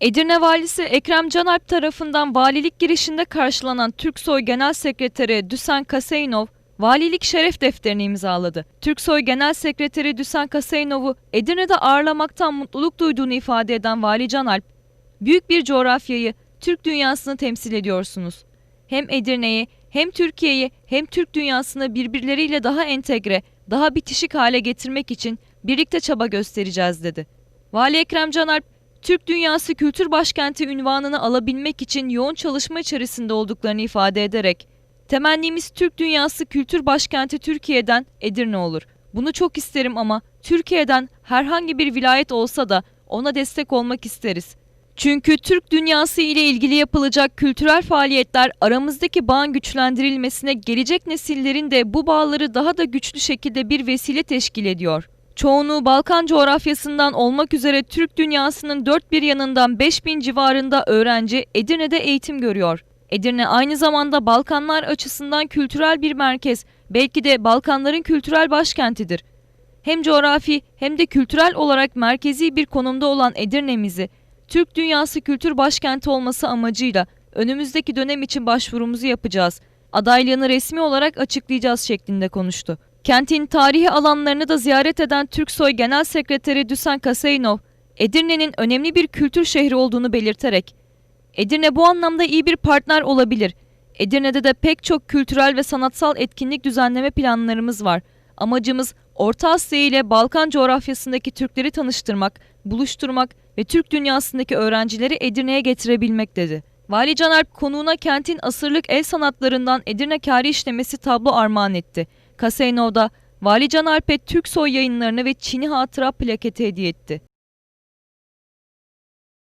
Edirne Valisi Ekrem Canalp tarafından valilik girişinde karşılanan Türksoy Genel Sekreteri Düsen Kaseynov, valilik şeref defterini imzaladı. Türksoy Genel Sekreteri Düsen Kaseynov'u Edirne'de ağırlamaktan mutluluk duyduğunu ifade eden Vali Canalp, büyük bir coğrafyayı, Türk dünyasını temsil ediyorsunuz. Hem Edirne'yi, hem Türkiye'yi, hem Türk dünyasını birbirleriyle daha entegre, daha bitişik hale getirmek için birlikte çaba göstereceğiz dedi. Vali Ekrem Canalp, Türk Dünyası Kültür Başkenti ünvanını alabilmek için yoğun çalışma içerisinde olduklarını ifade ederek, temennimiz Türk Dünyası Kültür Başkenti Türkiye'den Edirne olur. Bunu çok isterim ama Türkiye'den herhangi bir vilayet olsa da ona destek olmak isteriz. Çünkü Türk dünyası ile ilgili yapılacak kültürel faaliyetler aramızdaki bağın güçlendirilmesine gelecek nesillerin de bu bağları daha da güçlü şekilde bir vesile teşkil ediyor. Çoğunluğu Balkan coğrafyasından olmak üzere Türk dünyasının dört bir yanından 5000 civarında öğrenci Edirne'de eğitim görüyor. Edirne aynı zamanda Balkanlar açısından kültürel bir merkez, belki de Balkanların kültürel başkentidir. Hem coğrafi hem de kültürel olarak merkezi bir konumda olan Edirne'mizi Türk Dünyası Kültür Başkenti olması amacıyla önümüzdeki dönem için başvurumuzu yapacağız. Adaylığını resmi olarak açıklayacağız şeklinde konuştu. Kentin tarihi alanlarını da ziyaret eden Türksoy Genel Sekreteri Düsen Kaseynov, Edirne'nin önemli bir kültür şehri olduğunu belirterek, Edirne bu anlamda iyi bir partner olabilir. Edirne'de de pek çok kültürel ve sanatsal etkinlik düzenleme planlarımız var. Amacımız Orta Asya ile Balkan coğrafyasındaki Türkleri tanıştırmak, buluşturmak ve Türk dünyasındaki öğrencileri Edirne'ye getirebilmek dedi. Vali Canerp konuğuna kentin asırlık el sanatlarından Edirne kâri işlemesi tablo armağan etti. Kaseynov'da Vali Canerp'e Türk soy yayınlarını ve Çin'i hatıra plaketi hediye etti.